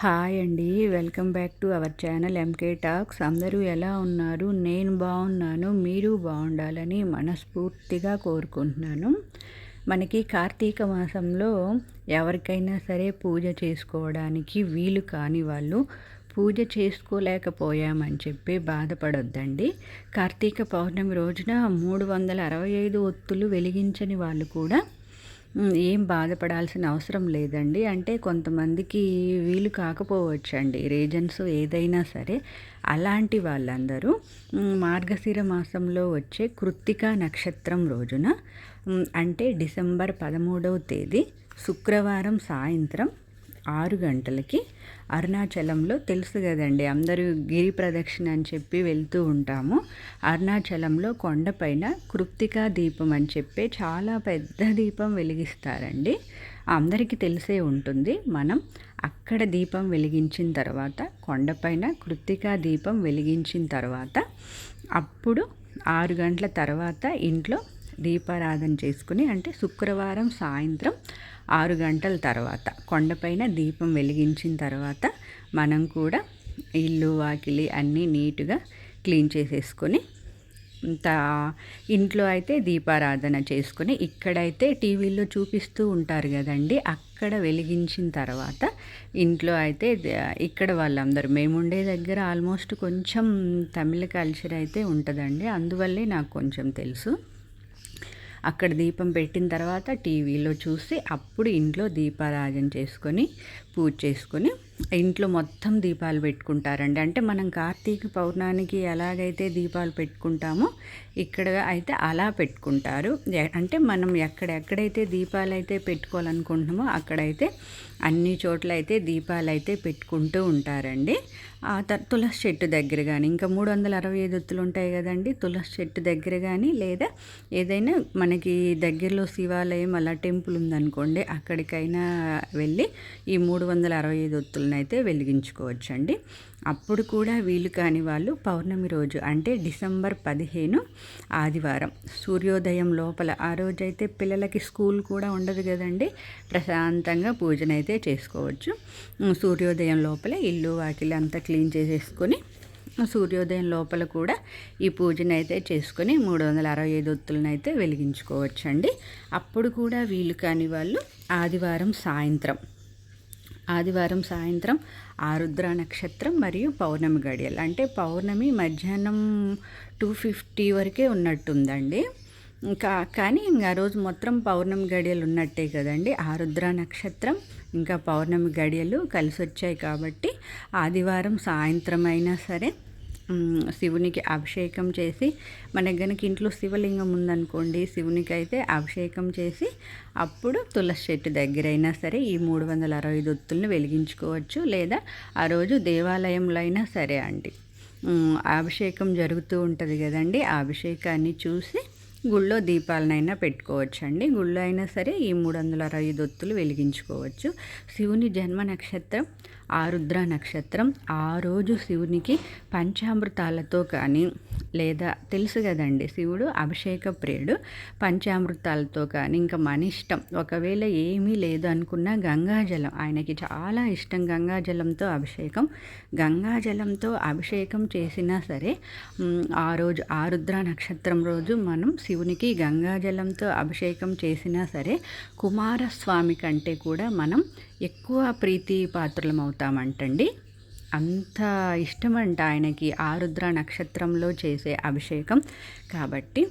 Hi అండి welcome back to our channel MK talks అందరూ ఎలా ఉన్నారు? నేను బాగున్నాను మీరు బాగుండాలని మనస్ఫూర్తిగా కోరుకుంటున్నాను. మనకి కార్తీక మాసంలో ఎవరికైనా సరే పూజ చేసుకోవడానికి వీలు కాని వాళ్ళు పూజ చేసుకోలేకపోయామని చెప్పి బాధపడొద్దండి. కార్తీక పౌర్ణమి రోజున మూడు వందల అరవై ఐదు ఒత్తులు వెలిగించని వాళ్ళు కూడా ఏం బాధపడాల్సిన అవసరం లేదండి. అంటే కొంతమందికి వీలు కాకపోవచ్చండి. రీజన్స్ ఏదైనా సరే అలాంటి వాళ్ళందరూ మార్గశిర మాసంలో వచ్చే కృత్తికా నక్షత్రం రోజున అంటే డిసెంబర్ పదమూడవ తేదీ శుక్రవారం సాయంత్రం ఆరు గంటలకి అరుణాచలంలో తెలుసు కదండి అందరూ గిరి ప్రదక్షిణ అని చెప్పి వెళ్తూ ఉంటాము. అరుణాచలంలో కొండపైన కృత్తికా దీపం అని చెప్పి చాలా పెద్ద దీపం వెలిగిస్తారండి. అందరికీ తెలిసే ఉంటుంది మనం అక్కడ దీపం వెలిగించిన తర్వాత కొండపైన కృత్తికా దీపం వెలిగించిన తర్వాత అప్పుడు ఆరు గంటల తర్వాత ఇంట్లో దీపారాధన చేసుకుని అంటే శుక్రవారం సాయంత్రం ఆరు గంటల తర్వాత కొండపైన దీపం వెలిగించిన తర్వాత మనం కూడా ఇల్లు వాకిలి అన్నీ నీట్గా క్లీన్ చేసేసుకొని ఇంట్లో అయితే దీపారాధన చేసుకుని ఇక్కడైతే టీవీలో చూపిస్తూ ఉంటారు కదండి. అక్కడ వెలిగించిన తర్వాత ఇంట్లో అయితే ఇక్కడ వాళ్ళందరూ మేము ఉండే దగ్గర ఆల్మోస్ట్ కొంచెం తమిళ కల్చర్ అయితే ఉంటుందండి. అందువల్లే నాకు కొంచెం తెలుసు. అక్కడ దీపం పెట్టిన తర్వాత టీవీలో చూసి అప్పుడు ఇంట్లో దీపారాజన చేసుకొని పూజ చేసుకుని ఇంట్లో మొత్తం దీపాలు పెట్టుకుంటారండి. అంటే మనం కార్తీక పౌర్ణానికి ఎలాగైతే దీపాలు పెట్టుకుంటామో ఇక్కడ అయితే అలా పెట్టుకుంటారు. అంటే మనం ఎక్కడెక్కడైతే దీపాలు అయితే పెట్టుకోవాలనుకుంటున్నామో అక్కడైతే అన్ని చోట్ల అయితే దీపాలు అయితే పెట్టుకుంటూ ఉంటారండి తులసి చెట్టు దగ్గర కానీ ఇంకా మూడు వందల అరవై ఐదు ఒత్తులు ఉంటాయి కదండి. తులసి చెట్టు దగ్గర కానీ లేదా ఏదైనా మనకి దగ్గరలో శివాలయం అలా టెంపుల్ ఉందనుకోండి అక్కడికైనా వెళ్ళి ఈ మూడు వందల అరవై ఐదు ఒత్తులనైతే వెలిగించుకోవచ్చు వెలిగించుకోవచ్చండి. అప్పుడు కూడా వీలు కాని వాళ్ళు పౌర్ణమి రోజు అంటే డిసెంబర్ పదిహేను ఆదివారం. సూర్యోదయం లోపల ఆ రోజైతే పిల్లలకి స్కూల్ కూడా ఉండదు కదండి. ప్రశాంతంగా పూజనైతే చేసుకోవచ్చు. సూర్యోదయం లోపల ఇల్లు వాకిలు అంతా క్లీన్ చేసేసుకొని సూర్యోదయం లోపల కూడా ఈ పూజనైతే అయితే చేసుకొని మూడు వందల అరవై ఐదు ఒత్తులనైతే వెలిగించుకోవచ్చండి. అప్పుడు కూడా వీలు కాని వాళ్ళు ఆదివారం సాయంత్రం ఆదివారం సాయంత్రం ఆరుద్ర నక్షత్రం మరియు పౌర్ణమి గడియలు. అంటే పౌర్ణమి మధ్యాహ్నం టూ ఫిఫ్టీ వరకే ఉన్నట్టుందండి. ఇంకా కానీ ఇంకా రోజు మొత్తం పౌర్ణమి గడియలు ఉన్నట్టే కదండి. ఆరుద్ర నక్షత్రం ఇంకా పౌర్ణమి గడియలు కలిసి వచ్చాయి కాబట్టి ఆదివారం సాయంత్రం అయినా సరే శివునికి అభిషేకం చేసి మన గనక ఇంట్లో శివలింగం ఉందనుకోండి శివునికి అయితే అభిషేకం చేసి అప్పుడు తులసి చెట్టు దగ్గరైనా సరే ఈ మూడు వందల అరవై దొత్తుల్ని వెలిగించుకోవచ్చు. లేదా ఆ రోజు దేవాలయంలో అయినా సరే అండి. అభిషేకం జరుగుతూ ఉంటుంది కదండి. ఆ అభిషేకాన్ని చూసి గుళ్ళో దీపాలనైనా పెట్టుకోవచ్చండి. గుళ్ళో అయినా సరే ఈ మూడు వందల అరవై దొత్తులు వెలిగించుకోవచ్చు. శివుని జన్మ నక్షత్రం ఆరుద్ర నక్షత్రం ఆ రోజు శివునికి పంచామృతాలతో కానీ లేదా తెలుసు కదండి శివుడు అభిషేక ప్రియుడు పంచామృతాలతో కానీ ఇంకా మన ఇష్టం. ఒకవేళ ఏమీ లేదు అనుకున్న గంగాజలం. ఆయనకి చాలా ఇష్టం గంగాజలంతో అభిషేకం. గంగాజలంతో అభిషేకం చేసినా సరే ఆ రోజు ఆరుద్ర నక్షత్రం రోజు మనం శివునికి గంగాజలంతో అభిషేకం చేసినా సరే కుమారస్వామి కంటే కూడా మనం ఎక్కువ ప్రీతి పాత్రలం అవుతామంటండి అంత ఇష్టమంట ఆయనకి ఆరుద్ర నక్షత్రంలో చేసే అభిషేకం. కాబట్టి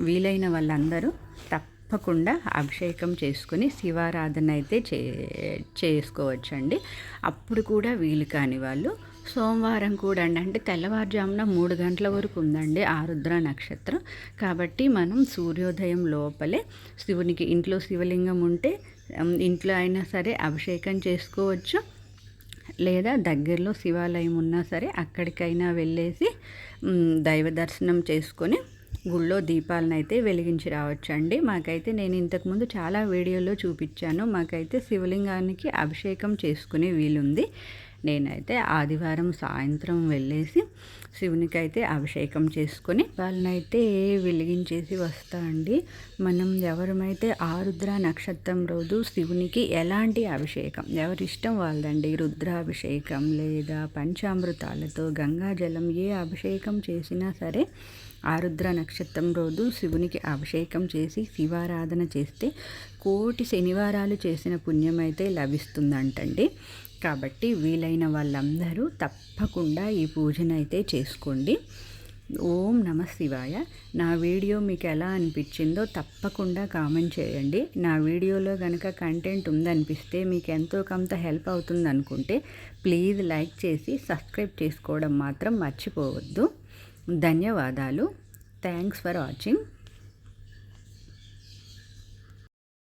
వీలైన వాళ్ళందరూ తప్పకుండా అభిషేకం చేసుకుని శివారాధన అయితే చే చేసుకోవచ్చండి. అప్పుడు కూడా వీలు కాని వాళ్ళు. సోమవారం కూడా అండి. అంటే తెల్లవారుజామున మూడు గంటల వరకు ఉందండి ఆరుద్ర నక్షత్రం. కాబట్టి మనం సూర్యోదయం లోపలే శివునికి ఇంట్లో శివలింగం ఉంటే ఇంట్లో అయినా సరే అభిషేకం చేసుకోవచ్చు. లేదా దగ్గరలో శివాలయం ఉన్నా సరే అక్కడికైనా వెళ్ళేసి దైవ దర్శనం చేసుకొని గుళ్ళో దీపాలను అయితే వెలిగించి రావచ్చండి. మాకైతే నేను ఇంతకుముందు చాలా వీడియోలో చూపించాను. మాకైతే శివలింగానికి అభిషేకం చేసుకునే వీలుంది. నేనైతే ఆదివారం సాయంత్రం వెళ్ళేసి శివునికి అయితే అభిషేకం చేసుకొని వాళ్ళనైతే వెలిగించేసి వస్తా అండి. మనం ఎవరమైతే ఆరుద్ర నక్షత్రం రోజు శివునికి ఎలాంటి అభిషేకం ఎవరిష్టం వాళ్ళదండి? రుద్రాభిషేకం లేదా పంచామృతాలతో గంగాజలం ఏ అభిషేకం చేసినా సరే ఆరుద్ర నక్షత్రం రోజు శివునికి అభిషేకం చేసి శివారాధన చేస్తే కోటి శనివారాలు చేసిన పుణ్యం అయితే లభిస్తుందంటండి. కాబట్టి వీలైన వాళ్ళందరూ తప్పకుండా ఈ పూజనైతే చేసుకోండి. ఓం నమ శివాయ. నా వీడియో మీకు ఎలా అనిపించిందో తప్పకుండా కామెంట్ చేయండి. నా వీడియోలో కనుక కంటెంట్ ఉందనిపిస్తే మీకు ఎంతో కొంత హెల్ప్ అవుతుంది అనుకుంటే ప్లీజ్ లైక్ చేసి సబ్స్క్రైబ్ చేసుకోవడం మాత్రం మర్చిపోవద్దు. ధన్యవాదాలు. Thanks for watching.